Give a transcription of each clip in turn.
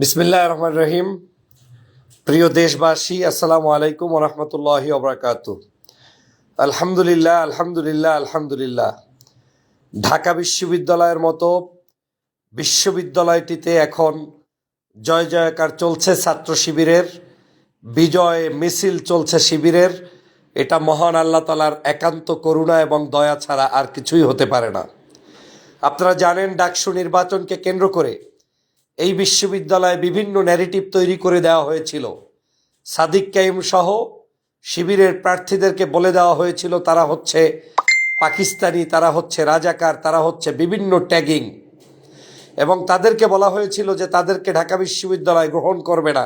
বিসমিল্লাহ রহমান রহিম। প্রিয় দেশবাসী, আসসালামু আলাইকুম রহমতুল্লাহি ওবরাকাত আলহামদুলিল্লাহ আলহামদুলিল্লাহ আলহামদুলিল্লাহ। ঢাকা বিশ্ববিদ্যালয়ের মতো বিশ্ববিদ্যালয়টিতে এখন জয় জয়কার চলছে ছাত্র শিবিরের, বিজয় মিছিল চলছে শিবিরের। এটা মহান আল্লাহ তালার একান্ত করুণা এবং দয়া ছাড়া আর কিছুই হতে পারে না। আপনারা জানেন ডাকসু নির্বাচনকে কেন্দ্র করে এই বিশ্ববিদ্যালয়ে বিভিন্ন ন্যারেটিভ তৈরি করে দেওয়া হয়েছিল। সাদিক কাইম সহ শিবিরের প্রার্থীদেরকে বলে দেওয়া হয়েছিল, তারা হচ্ছে পাকিস্তানি, তারা হচ্ছে রাজাকার, তারা হচ্ছে বিভিন্ন ট্যাগিং এবং তাদেরকে বলা হয়েছিল যে তাদেরকে ঢাকা বিশ্ববিদ্যালয় গ্রহণ করবে না।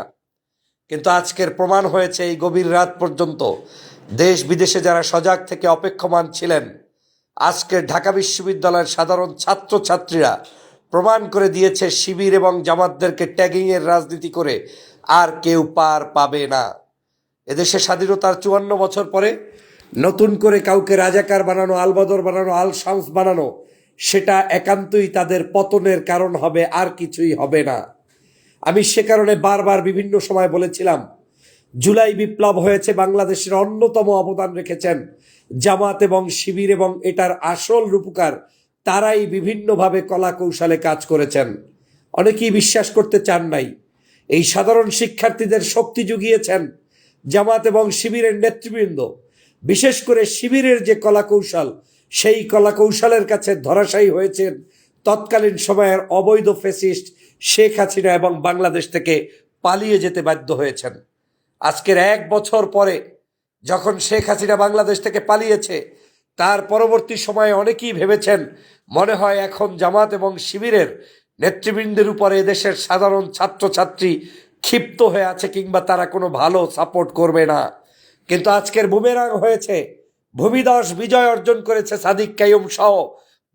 কিন্তু আজকের প্রমাণ হয়েছে এই গভীর রাত পর্যন্ত দেশ বিদেশে যারা সজাগ থেকে অপেক্ষমান ছিলেন, আজকের ঢাকা বিশ্ববিদ্যালয়ের সাধারণ ছাত্রছাত্রীরা প্রমাণ করে দিয়েছে শিবির এবং জামাতদেরকে ট্যাগিংয়ের রাজনীতি করে আর কেউ পার পাবে না। এদেশে স্বাধীনতার চুয়ান্ন বছর পরে নতুন করে কাউকে রাজাকার বানানো, আলবদর বানানো আল শামস বানানো, সেটা একান্তই তাদের পতনের কারণ হবে, আর কিছুই হবে না। আমি সে কারণে বারবার বিভিন্ন সময় বলেছিলাম, জুলাই বিপ্লব হয়েছে, বাংলাদেশের অন্যতম অবদান রেখেছেন জামাত এবং শিবির এবং এটার আসল রূপকার তারাই বিভিন্নভাবে কলা কৌশলে কাজ করেছেন। অনেকেই বিশ্বাস করতে চান নাই। এই সাধারণ শিক্ষার্থীদের শক্তি জুগিয়েছেন জামাত এবং শিবিরের নেতৃবৃন্দ। বিশেষ করে শিবিরের যে কলা কৌশল সেই কলা কৌশলের কাছে ধরাশায়ী হয়েছেন তৎকালীন সময়ের অবৈধ ফেসিস্ট শেখ হাসিনা এবং বাংলাদেশ থেকে পালিয়ে যেতে বাধ্য হয়েছেন। আজকের এক বছর পরে যখন শেখ হাসিনা বাংলাদেশ থেকে পালিয়েছে তার পরবর্তী সময়ে অনেকেই ভেবেছেন, মনে হয় এখন জামাত এবং শিবিরের নেতৃবৃন্দের উপরে দেশের সাধারণ ছাত্রছাত্রী ক্ষিপ্ত হয়ে আছে কিংবা তারা কোনো ভালো সাপোর্ট করবে না। কিন্তু আজকের বুমেরাং হয়েছে, ভূমিদস বিজয় অর্জন করেছে সাদিক কাইম সহ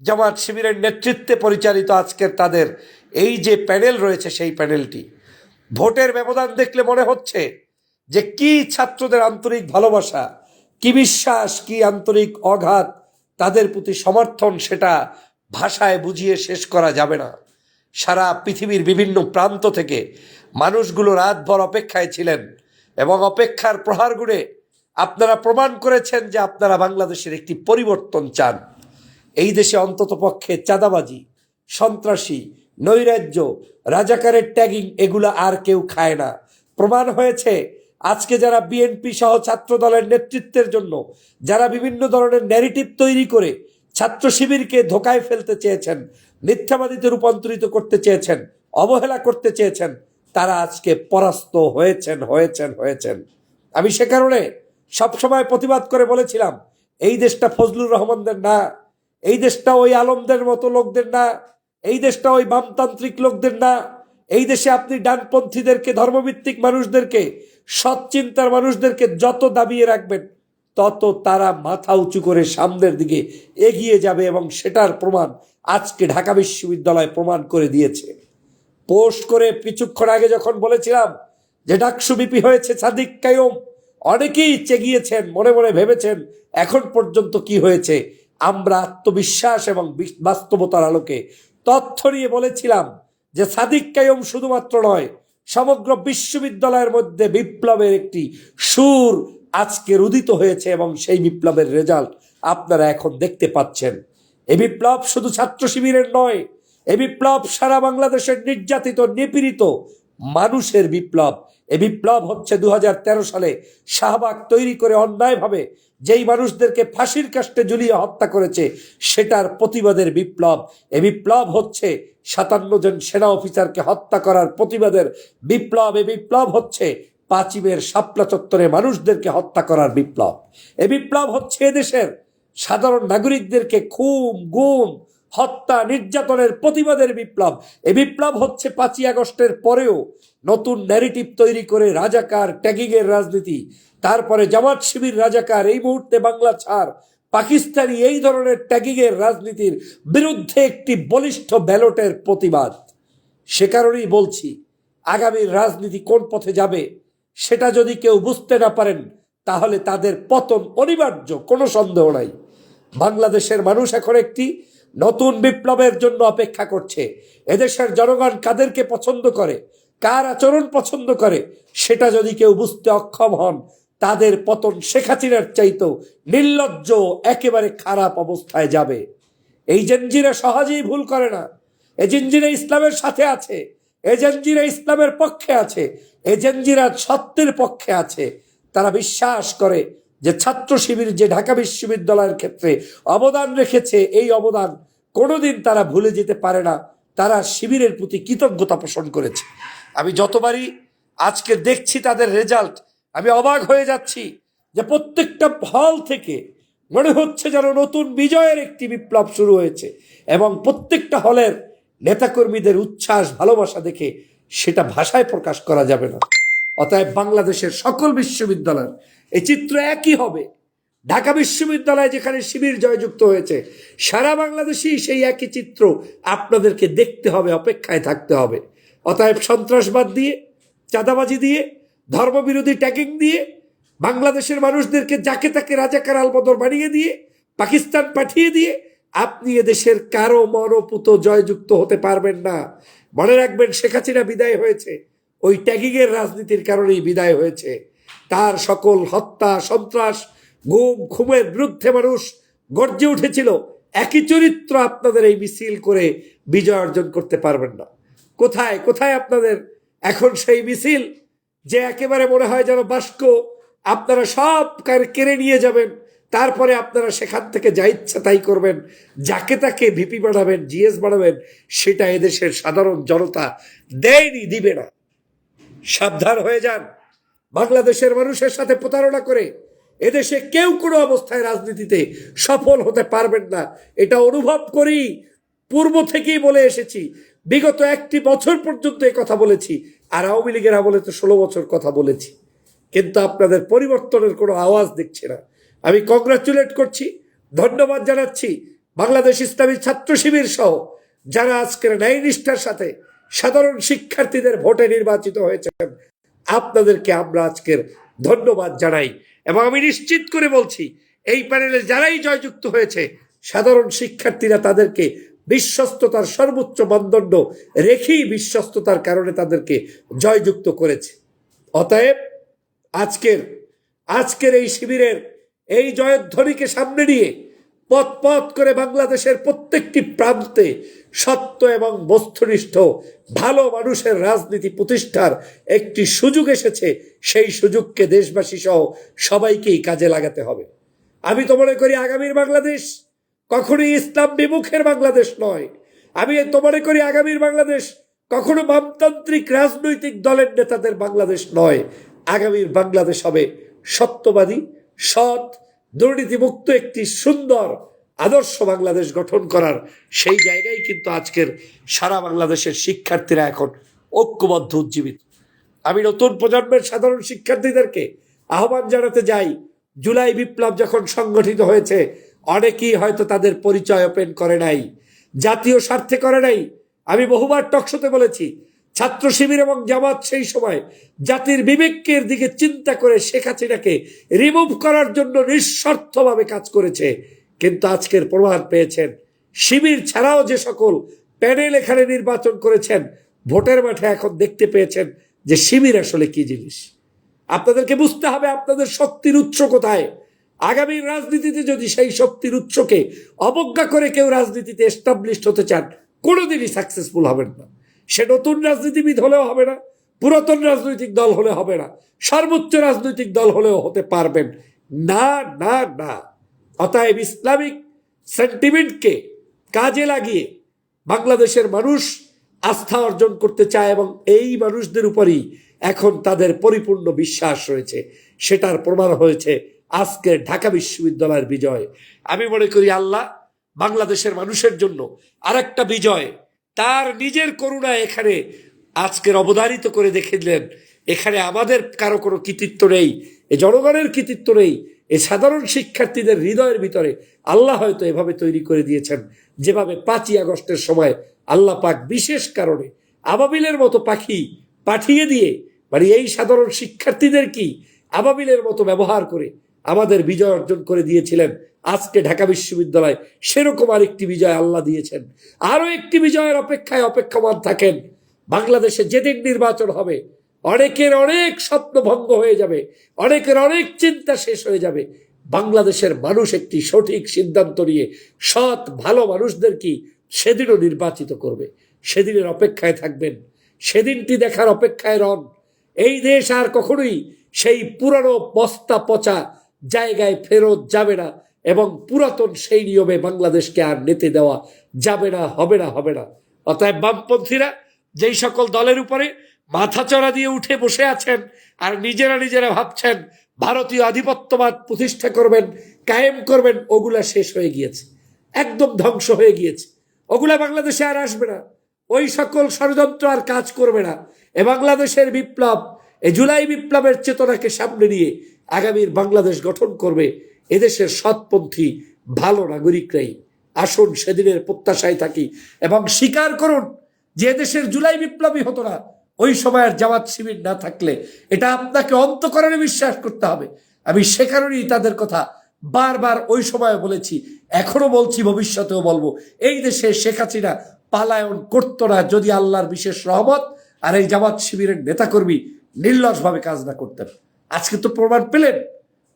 জামাত শিবিরের নেতৃত্বে পরিচালিত আজকের তাদের এই যে প্যানেল রয়েছে সেই প্যানেলটি। ভোটের ব্যবধান দেখলে মনে হচ্ছে যে কি ছাত্রদের আন্তরিক ভালোবাসা কি বিশ্বাস, কি আন্তরিক অঘাত তাদের প্রতি সমর্থন সেটা ভাষায় বুঝিয়ে শেষ করা যাবে না। সারা পৃথিবীর বিভিন্ন প্রান্ত থেকে মানুষগুলো রাতভর অপেক্ষায় ছিলেন এবং অপেক্ষার প্রহার গুড়ে আপনারা প্রমাণ করেছেন যে আপনারা বাংলাদেশের একটি পরিবর্তন চান। এই দেশে অন্তত পক্ষে চাঁদাবাজি, সন্ত্রাসী, নৈরাজ্য, রাজাকারের ট্যাগিং এগুলো আর কেউ খায় না। প্রমাণ হয়েছে আজকে যারা বিএনপি সহ ছাত্র দলের নেতৃত্বের জন্য, যারা বিভিন্ন ধরনের ন্যারেটিভ তৈরি করে ছাত্র শিবিরকে ধোকায় ফেলতে চেয়েছেন, মিথ্যাবাদীতে রূপান্তরিত করতে চেয়েছেন, অবহেলা করতে চেয়েছেন, তারা আজকে পরাস্ত হয়েছেন হয়েছেন হয়েছেন। আমি সে কারণে সবসময় প্রতিবাদ করে বলেছিলাম, এই দেশটা ফজলুর রহমানদের না, এই দেশটা ওই আলমদের মতো লোকদের না, এই দেশটা ওই বামতান্ত্রিক লোকদের না এই দেশে আপনি ডানপন্থীদেরকে, ধর্মভিত্তিক মানুষদেরকে, সৎ চিন্তার মানুষদেরকে যত দাবিয়ে রাখবেন, তত তারা মাথা উঁচু করে সামনের দিকে এগিয়ে যাবে এবং সেটার প্রমাণ আজকে ঢাকা বিশ্ববিদ্যালয় প্রমাণ করে দিয়েছে। পোস্ট করে কিছুক্ষণ আগে যখন বলেছিলাম যে ডাকসু বিপি হয়েছে সাদিক কায়ম অনেকেই চেগিয়েছেন, মনে মনে ভেবেছেন এখন পর্যন্ত কি হয়েছে। আমরা আত্মবিশ্বাস এবং বাস্তবতার আলোকে তথ্য নিয়ে বলেছিলাম যে সাদিক কায়ম শুধুমাত্র নয়, সমগ্র বিশ্ববিদ্যালয়ের মধ্যে বিপ্লবের একটি সুর আজকে রুদিত হয়েছে এবং সেই বিপ্লবের রেজাল্ট আপনারা এখন দেখতে পাচ্ছেন। এ বিপ্লব শুধু ছাত্র শিবিরের নয়, এ বিপ্লব সারা বাংলাদেশের নির্যাতিত, নিপীড়িত মানুষের বিপ্লব। এ বিপ্লব হচ্ছে দু হাজার তেরো সালে শাহবাগ তৈরি করে অন্যায়ভাবে যেই মানুষদেরকে ফাঁসির কাষ্টে ঝুলিয়ে হত্যা করেছে, সেটার প্রতিবাদের বিপ্লব। এ বিপ্লব হচ্ছে সাতান্ন জন সেনা অফিসারকে হত্যা করার প্রতিবাদের বিপ্লব। এ বিপ্লব হচ্ছে পাঁচিমের শাপলা চত্বরে মানুষদেরকে হত্যা করার বিপ্লব। এ বিপ্লব হচ্ছে এদেশের সাধারণ নাগরিকদেরকে খুন, গুম হত্যা নির্যাতনের প্রতিবাদের বিপ্লব। এ বিপ্লব হচ্ছে পাঁচই আগস্টের পরেও নতুন ন্যারেটিভ তৈরি করে রাজাকার ট্যাগিংয়ের রাজনীতি। তারপরে জামাত শিবির রাজাকার এই মুহূর্তে বাংলা ছাড়। পাকিস্তানি এই ধরনের ট্যাগিংয়ের রাজনীতির বিরুদ্ধে একটি বলিষ্ঠ ব্যালটের প্রতিবাদ। সে কারণেই বলছি আগামীর রাজনীতি কোন পথে যাবে সেটা যদি কেউ বুঝতে না পারেন, তাহলে তাদের পতন অনিবার্য, কোনো সন্দেহ নাই। বাংলাদেশের মানুষ এখন একটি নতুন বিপ্লবের জন্য অপেক্ষা করছে। এদেশের জনগণ কাদেরকে পছন্দ করে, কার আচরণ পছন্দ করে, সেটা যদি কেউ বুঝতে অক্ষম হন, তাদের পতন শেখ হাসিনার চাইতো নির্লজ্জ, একেবারে খারাপ অবস্থায় যাবে। এই জঞ্জিরা সহজেই ভুল করে না। জঞ্জিরা ইসলামের সাথে আছে। জঞ্জিরা ইসলামের পক্ষে আছে। জঞ্জিরা সত্যের পক্ষে আছে। তারা বিশ্বাস করে যে ছাত্র শিবির, যে ঢাকা বিশ্ববিদ্যালয়ের ক্ষেত্রে অবদান রেখেছে, এই অবদান কোনোদিন তারা ভুলে যেতে পারে না। তারা শিবিরের প্রতি কৃতজ্ঞতা পোষণ করেছে। আমি যতবারই আজকে দেখছি তাদের রেজাল্ট, আমি অবাক হয়ে যাচ্ছি যে প্রত্যেকটা হল থেকে মনে হচ্ছে যেন নতুন বিজয়ের একটি বিপ্লব শুরু হয়েছে এবং প্রত্যেকটা হলের নেতাকর্মীদের উচ্ছ্বাস, ভালোবাসা দেখে সেটা ভাষায় প্রকাশ করা যাবে না। অতএব বাংলাদেশের সকল বিশ্ববিদ্যালয়ের এই চিত্র একই হবে। ঢাকা বিশ্ববিদ্যালয় যেখানে শিবির জয়যুক্ত হয়েছে, সারা বাংলাদেশেই সেই একই চিত্র আপনাদেরকে দেখতে হবে, অপেক্ষায় থাকতে হবে। অতএব সন্ত্রাসবাদ দিয়ে, চাঁদাবাজি দিয়ে, ধর্মবিরোধী ট্যাগিং দিয়ে, বাংলাদেশের মানুষদেরকে যাকে তাকে রাজাকার আলবদর বানিয়ে দিয়ে, পাকিস্তান পাঠিয়ে দিয়ে, আপনি এদেশের কারও মরপুত জয়যুক্ত হতে পারবেন না। মনে রাখবেন শেখ হাসিনা বিদায় হয়েছে। ওই ট্যাগিংয়ের রাজনীতির কারণেই বিদায় হয়েছে। তার সকল হত্যা, সন্ত্রাস, গুম খুমের বিরুদ্ধে মানুষ গর্জে উঠেছিল। একই চরিত্র আপনাদের এই মিছিল করে বিজয় অর্জন করতে পারবেন না। কোথায় কোথায় আপনাদের এখন সেই মিছিল? যে একেবারে মনে হয় যেন বাস্ক আপনারা সব কার- কেড়ে নিয়ে যাবেন, তারপরে আপনারা সেখান থেকে যা ইচ্ছা তাই করবেন, যাকে তাকে ভিপি বাড়াবেন জিএস বাড়াবেন সেটা এদেশের সাধারণ জনতা দেয়নি, দিবে না। সাবধান হয়ে যান। বাংলাদেশের মানুষের সাথে প্রতারণা করে এদেশে কেউ কোনো অবস্থায় রাজনীতিতে সফল হতে পারবেন না। এটা অনুভব করি, পূর্ব থেকেই বলে এসেছি। বিগত একটি বছর পর্যন্ত এই কথা বলেছি, আর আওয়ামী লীগের আমলে তো ষোলো বছর কথা বলেছি। কিন্তু আপনাদের পরিবর্তনের কোনো আওয়াজ দেখছে না। আমি কংগ্রাচুলেট করছি, ধন্যবাদ জানাচ্ছি বাংলাদেশ ইসলামী ছাত্র শিবির সহ, যারা আজকের ন্যায় নিষ্ঠার সাথে সাধারণ শিক্ষার্থীদের ভোটে নির্বাচিত হয়েছেন। আপনাদেরকে আমরা আজকের ধন্যবাদ জানাই এবং আমি নিশ্চিত করে বলছি, এই প্যানেলে যারাই জয়যুক্ত হয়েছে, সাধারণ শিক্ষার্থীরা তাদেরকে বিশ্বস্ততার সর্বোচ্চ মানদণ্ড রেখেই বিশ্বস্ততার কারণে তাদেরকে জয়যুক্ত করেছে। অতএব আজকের আজকের এই শিবিরের এই জয়ধ্বনিকে সামনে নিয়ে পথ পথ করে বাংলাদেশের প্রত্যেকটি প্রান্তে সত্য এবং বস্তুনিষ্ঠ, ভালো মানুষের রাজনীতি প্রতিষ্ঠার একটি সুযোগ এসেছে, সেই সুযোগকে দেশবাসী সহ সবাইকেই কাজে লাগাতে হবে। আমি তো মনে করি আগামীর বাংলাদেশ কখনোই ইসলাম বিমুখের বাংলাদেশ নয়। আমি তো মনে করি আগামীর বাংলাদেশ কখনো বামতান্ত্রিক রাজনৈতিক দলের নেতাদের বাংলাদেশ নয়। আগামীর বাংলাদেশ হবে সত্যবাদী, সৎ দুর্নীতিমুক্ত একটি সুন্দর আদর্শ বাংলাদেশ গঠন করার সেই জায়গায় কিন্তু আজকের সারা বাংলাদেশের শিক্ষার্থীরা এখন ঐক্যবদ্ধ, উজ্জীবিত। আমি নতুন প্রজন্মের সাধারণ শিক্ষার্থীদেরকে আহ্বান জানাতে যাই, জুলাই বিপ্লব যখন সংগঠিত হয়েছে, অনেকেই হয়তো তাদের পরিচয় ওপেন করে নাই, জাতীয় স্বার্থে করে নাই। আমি বহুবার টকশোতে বলেছি ছাত্র শিবির এবং জামাত সেই সময় জাতির বিবেকের দিকে চিন্তা করে শেখ হাসিনাকে রিমুভ করার জন্য নিঃস্বার্থভাবে কাজ করেছে। কিন্তু আজকের প্রমাণ পেয়েছেন, শিবির ছাড়াও যে সকল প্যানেল এখানে নির্বাচন করেছেন, ভোটের মাঠে এখন দেখতে পেয়েছেন যে শিবির আসলে কি জিনিস। আপনাদেরকে বুঝতে হবে আপনাদের শক্তির উৎস কোথায়। আগামী রাজনীতিতে যদি সেই শক্তির উৎসকে অবজ্ঞা করে কেউ রাজনীতিতে এস্টাবলিশড হতে চান, কোনোদিনই সাকসেসফুল হবেন না। সে নতুন রাজনীতিবিদ হলেও হবে না, পুরাতন রাজনৈতিক দল হলে হবে না, সর্বোচ্চ রাজনৈতিক দল হলেও হতে পারবেন। না না না। অতএব ইসলামিক সেন্টিমেন্টকে কাজে লাগিয়ে বাংলাদেশের মানুষ আস্থা অর্জন করতে চায় এবং এই মানুষদের উপরই এখন তাদের পরিপূর্ণ বিশ্বাস রয়েছে। সেটার প্রমাণ হয়েছে আজকের ঢাকা বিশ্ববিদ্যালয়ের বিজয়। আমি মনে করি আল্লাহ বাংলাদেশের মানুষের জন্য আরেকটা বিজয় তার নিজের করুণা এখানে আজকের অবধারিত করে দেখে দিলেন এখানে আমাদের কারও কোনো কৃতিত্ব নেই, এ জনগণের কৃতিত্ব নেই, এ সাধারণ শিক্ষার্থীদের হৃদয়ের ভিতরে আল্লাহ হয়তো এভাবে তৈরি করে দিয়েছেন, যেভাবে পাঁচই আগস্টের সময় আল্লাহ পাক বিশেষ কারণে আবাবিলের মতো পাখি পাঠিয়ে দিয়ে মানে এই সাধারণ শিক্ষার্থীদের কি আবাবিলের মতো ব্যবহার করে আমাদের বিজয় অর্জন করে দিয়েছিলেন। আজকে ঢাকা বিশ্ববিদ্যালয় সেরকম আরেকটি বিজয় আল্লাহ দিয়েছেন। আরও একটি বিজয়ের অপেক্ষায় অপেক্ষমান থাকেন। বাংলাদেশে যেদিন নির্বাচন হবে, অনেকের অনেক স্বপ্ন ভঙ্গ হয়ে যাবে, অনেকের অনেক চিন্তা শেষ হয়ে যাবে। বাংলাদেশের মানুষ একটি সঠিক সিদ্ধান্ত নিয়ে সৎ, ভালো মানুষদের কি সেদিনও নির্বাচিত করবে? সেদিনের অপেক্ষায় থাকবেন। সেদিনটি দেখার অপেক্ষায় রন। এই দেশ আর কখনোই সেই পুরানো বস্তা পচা জায়গায় ফেরত যাবে না। এবং পুরাতন সেই নিয়মে বাংলাদেশকে আর নিতে দেওয়া যাবে না, হবে না হবে না। অতএব বামপন্থীরা যেই সকল দলের উপরে মাথাচড়া দিয়ে উঠে বসে আছেন আর নিজেরা নিজেরা ভাবছেন, ভারতীয় আধিপত্যবাদ প্রতিষ্ঠা করবেন, কায়েম করবেন, ওগুলা শেষ হয়ে গিয়েছে। একদম ধ্বংস হয়ে গিয়েছে। ওগুলা বাংলাদেশে আর আসবে না। ওই সকল ষড়যন্ত্র আর কাজ করবে না। এ বাংলাদেশের বিপ্লব, এ জুলাই বিপ্লবের চেতনাকে সামনে নিয়ে আগামীর বাংলাদেশ গঠন করবে এদেশের সৎপন্থী, ভালো নাগরিকরাই আসুন সেদিনের প্রত্যাশায় থাকি এবং স্বীকার করুন যে এদেশের জুলাই বিপ্লবী হতো না। ওই সময়ের জামাত শিবির না থাকলে এটা আপনাকে অন্তকরণে বিশ্বাস করতে হবে। আমি সে কারণেই তাদের কথা বারবার ওই সময় বলেছি, এখনও বলছি, ভবিষ্যতেও বলব। এই দেশে শেখ হাসিনা পালায়ন করতো না যদি আল্লাহর বিশেষ রহমত আর এই জামাত শিবিরের নেতাকর্মী নির্লসভাবে কাজ না করতেন। আজকে তো প্রমাণ পেলেন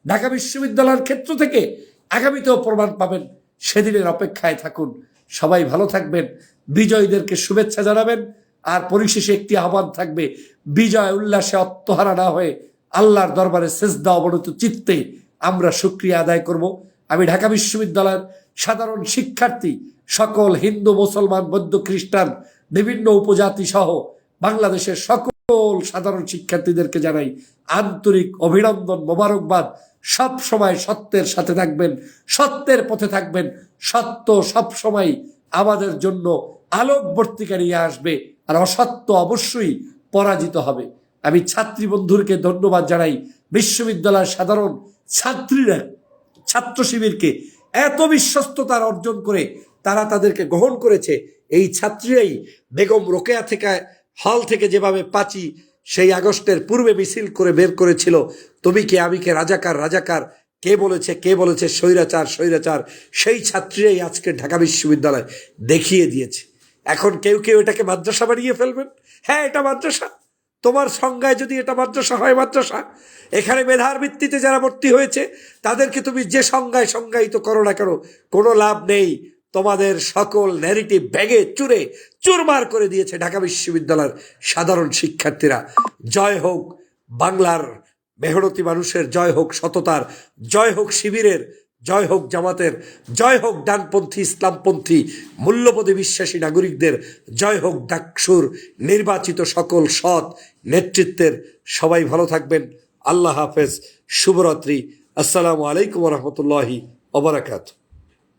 ঢাকা বিশ্ববিদ্যালয়ের ক্ষেত্র থেকে আগামীতেও প্রমাণ পাবেন। সেদিনের অপেক্ষায় থাকুন। সবাই ভালো থাকবেন। বিজয়ীদেরকে শুভেচ্ছা জানাবেন। আর পরিশেষে একটি আহ্বান থাকবে, বিজয় উল্লাসে আত্মহারা না হয়ে আল্লাহর দরবারে সেজদা অবনত চিত্তে আমরা সুক্রিয়া আদায় করব। আমি ঢাকা বিশ্ববিদ্যালয়ের সাধারণ শিক্ষার্থী, সকল হিন্দু, মুসলমান, বৌদ্ধ, খ্রিস্টান, বিভিন্ন উপজাতি সহ বাংলাদেশের সকল সাধারণ শিক্ষার্থীদেরকে জানাই আন্তরিক অভিনন্দন, মোবারকবাদ। সব সময় সত্যের সাথে থাকবেন, সত্যের পথে থাকবেন। সত্য সব সময় আমাদের জন্য আলোকবর্তিকা নিয়ে আসবে আর অসত্য অবশ্যই পরাজিত হবে। আমি ছাত্রী বন্ধুরকে ধন্যবাদ জানাই। বিশ্ববিদ্যালয়ের সাধারণ ছাত্রীরা, ছাত্র শিবিরকে এত বিশ্বস্ততার অর্জন করে তারা তাদেরকে গ্রহণ করেছে। এই ছাত্রীরাই বেগম রোকেয়া থেকে হল থেকে যেভাবে পাচি, সেই আগস্টের পূর্বে মিছিল করে বের করেছিল। তুমি কে, আমি কে, রাজাকার রাজাকার, কে বলেছে কে বলেছে, স্বৈরাচার স্বৈরাচার, সেই ছাত্রীরাই আজকে ঢাকা বিশ্ববিদ্যালয় দেখিয়ে দিয়েছে। এখন কেউ কেউ এটাকে মাদ্রাসা বানিয়ে ফেলবেন? হ্যাঁ এটা মাদ্রাসা। তোমার সংজ্ঞায় যদি এটা মাদ্রাসা হয়, মাদ্রাসা। এখানে মেধার ভিত্তিতে যারা ভর্তি হয়েছে, তাদেরকে তুমি যে সংজ্ঞায় সংজ্ঞায়িত করো না কেন, কোনো লাভ নেই। তোমাদের সকল ন্যারেটিভ ব্যাগে চুরে চুরমার করে দিয়েছে ঢাকা বিশ্ববিদ্যালয়ের সাধারণ শিক্ষার্থীরা। জয় হোক বাংলার মেহনতি মানুষের, জয় হোক সততার, জয় হোক শিবিরের, জয় হোক জামাতের, জয় হোক ডানপন্থী, ইসলামপন্থী, মূল্যবোধে বিশ্বাসী নাগরিকদের, জয় হোক ডাকসুর নির্বাচিত সকল সৎ নেতৃত্বের। সবাই ভালো থাকবেন। আল্লাহ হাফেজ। শুভরাত্রি। আসসালামু আলাইকুম রহমতুল্লাহি ওবরাকাতু